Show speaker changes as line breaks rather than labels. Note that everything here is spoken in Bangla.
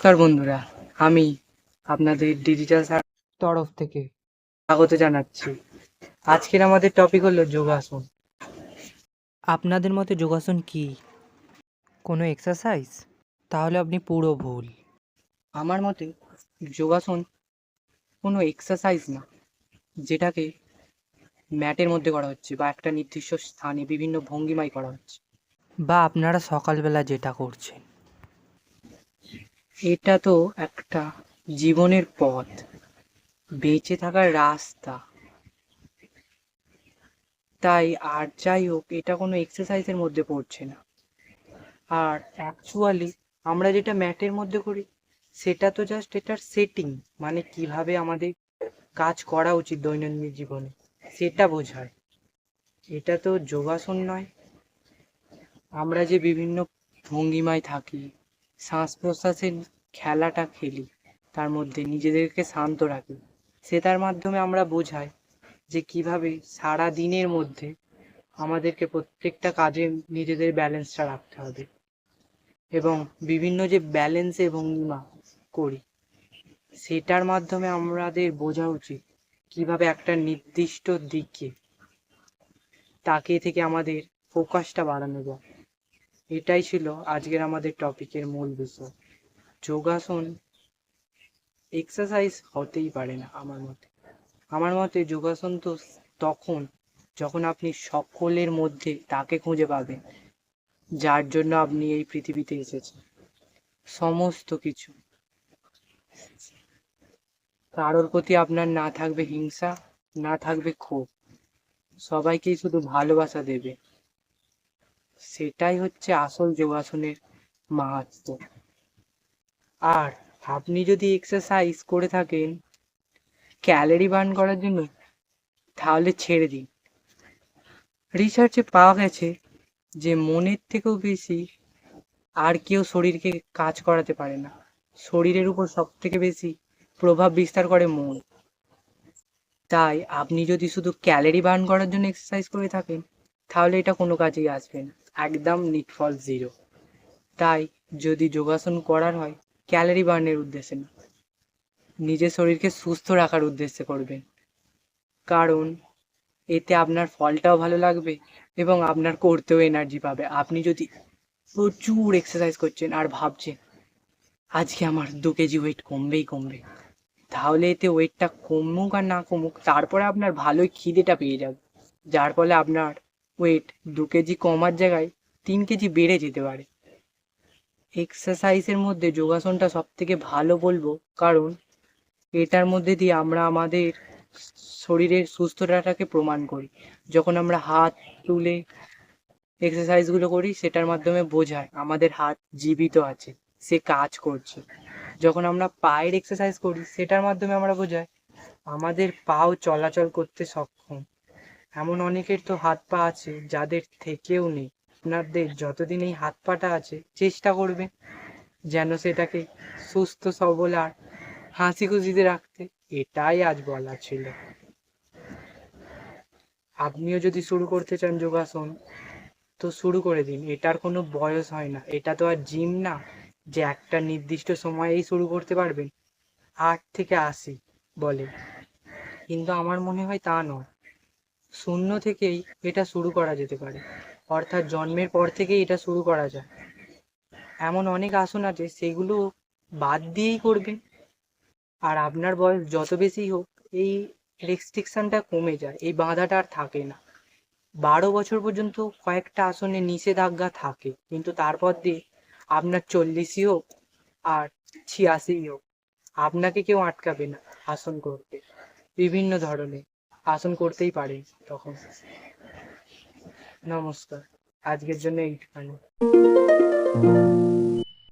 নমস্কার বন্ধুরা, আমি আপনাদের ডিজিটাল তরফ থেকে স্বাগত জানাচ্ছি। আজকের আমাদের টপিক হলো যোগাসন। আপনাদের মতে যোগাসন কি? কোনো এক্সারসাইজ তাহলে আপনি পুরো ভুল। আমার মতে যোগাসন কোনো এক্সারসাইজ না, যেটাকে ম্যাটের মধ্যে করা হচ্ছে বা একটা নির্দিষ্ট স্থানে বিভিন্ন ভঙ্গিমায় করা হচ্ছে। বা আপনারা সকালবেলা যেটা করছেন। এটা তো একটা জীবনের পথ। বেঁচে থাকার রাস্তা। তাই আর যাই হোক, এটা কোনো এক্সারসাইজের মধ্যে পড়ছে না। আর অ্যাকচুয়ালি আমরা যেটা ম্যাটের মধ্যে করি, সেটা তো জাস্ট এটার সেটিং মানে কীভাবে আমাদের কাজ করা উচিত দৈনন্দিন জীবনে, সেটা বোঝায়। এটা তো যোগাসন নয়। আমরা যে বিভিন্ন ভঙ্গিমায় থাকি, শ্বাস প্রশ্বাসের খেলাটা খেলি, তার মধ্যে নিজেদেরকে শান্ত রাখি। সেটার মাধ্যমে আমরা বোঝাই যে কীভাবে সারা দিনের মধ্যে আমাদেরকে প্রত্যেকটা কাজে নিজেদের ব্যালেন্সটা রাখতে হবে এবং বিভিন্ন যে ব্যালেন্সে ভঙ্গিমা করি, সেটার মাধ্যমে আমাদের বোঝা উচিত কীভাবে একটা নির্দিষ্ট দিকে তাকে থেকে আমাদের ফোকাসটা বাড়ানো যায়। এটাই ছিল আজকের আমাদের টপিকের মূল বিষয়। যোগাসন এক্সারসাইজ হতেই পারে না আমার মতে। আমার মতে যোগাসন তো তখন, যখন আপনি সকলের মধ্যে তাকে খুঁজে পাবেন, যার জন্য আপনি এই পৃথিবীতে এসেছেন। সমস্ত কিছু। কারোর প্রতি আপনার না থাকবে হিংসা, না থাকবে ক্ষোভ। সবাইকেই শুধু ভালোবাসা দেবে। সেটাই হচ্ছে আসল যোগাসনের মাহাত্ম আর আপনি যদি এক্সারসাইজ করে থাকেন ক্যালোরি বার্ন করার জন্য, তাহলে ছেড়ে দিন। রিসার্চে পাওয়া গেছে যে মনের থেকেও বেশি আর কেউ শরীরকে কাজ করাতে পারে না। শরীরের উপর সব থেকে বেশি প্রভাব বিস্তার করে মন। তাই আপনি যদি শুধু ক্যালোরি বার্ন করার জন্য এক্সারসাইজ করে থাকেন, তাহলে এটা কোনো কাজেই আসবে না। একদম নিটফল জিরো তাই যদি যোগাসন করার হয় ক্যালোরি বার্নের উদ্দেশ্যে না। নিজের শরীরকে সুস্থ রাখার উদ্দেশ্যে করবেন। কারণ এতে আপনার ফলটাও ভালো লাগবে এবং আপনার করতেও এনার্জি পাবে। আপনি যদি প্রচুর এক্সারসাইজ করছেন আর ভাবছেন, আজকে আমার দু কেজি ওয়েট কমবেই কমবে তাহলে এতে ওয়েটটা কমুক আর না কমুক, তারপরে আপনার ভালোই খিদেটা পেয়ে যাবে। যার ফলে আপনার ওয়েট দু কেজি কমার জায়গায় তিন কেজি বেড়ে যেতে পারে। এক্সারসাইজের মধ্যে যোগাসনটা সব থেকে ভালো বলব। কারণ এটার মধ্যে দিয়ে আমরা আমাদের শরীরের সুস্থতাটাকে প্রমাণ করি। যখন আমরা হাত তুলে এক্সারসাইজগুলো করি, সেটার মাধ্যমে বোঝায় আমাদের হাত জীবিত আছে, সে কাজ করছে। যখন আমরা পায়ের এক্সারসাইজ করি, সেটার মাধ্যমে আমরা বোঝাই আমাদের পাও চলাচল করতে সক্ষম। এমন অনেকের তো হাত পা আছে, যাদের থেকেও নেই। আপনাদের যতদিন এই হাত পাটা আছে, চেষ্টা করবেন যেন সেটাকে সুস্থ, সবল আর হাসি খুশিতে রাখতে। এটাই আজ বলা ছিল। আপনিও যদি শুরু করতে চান যোগাসন, তো শুরু করে দিন। এটার কোনো বয়স হয় না। এটা তো আর জিম না, যে একটা নির্দিষ্ট সময়েই শুরু করতে পারবেন। আট থেকে আশি বলে। কিন্তু আমার মনে হয় তা নয়। শূন্য থেকেই এটা শুরু করা যেতে পারে। অর্থাৎ জন্মের পর থেকেই এটা শুরু করা যায়। এমন অনেক আসন আছে, সেগুলো বাদ দিয়েই করবেন। আর আপনার বয়স যত বেশি হোক, এই রেস্ট্রিকশনটা কমে যায়, এই বাঁধাটা আর থাকে না। বারো বছর পর্যন্ত কয়েকটা আসনে নিষেধাজ্ঞা থাকে, কিন্তু তারপর দিয়ে আপনার চল্লিশই হোক আর ছিয়াশিই হোক, আপনাকে কেউ আটকাবে না আসন করতে। বিভিন্ন ধরনের আসন করতেই পারেন তখন। নমস্কার। আজকের জন্য এইটুখানি।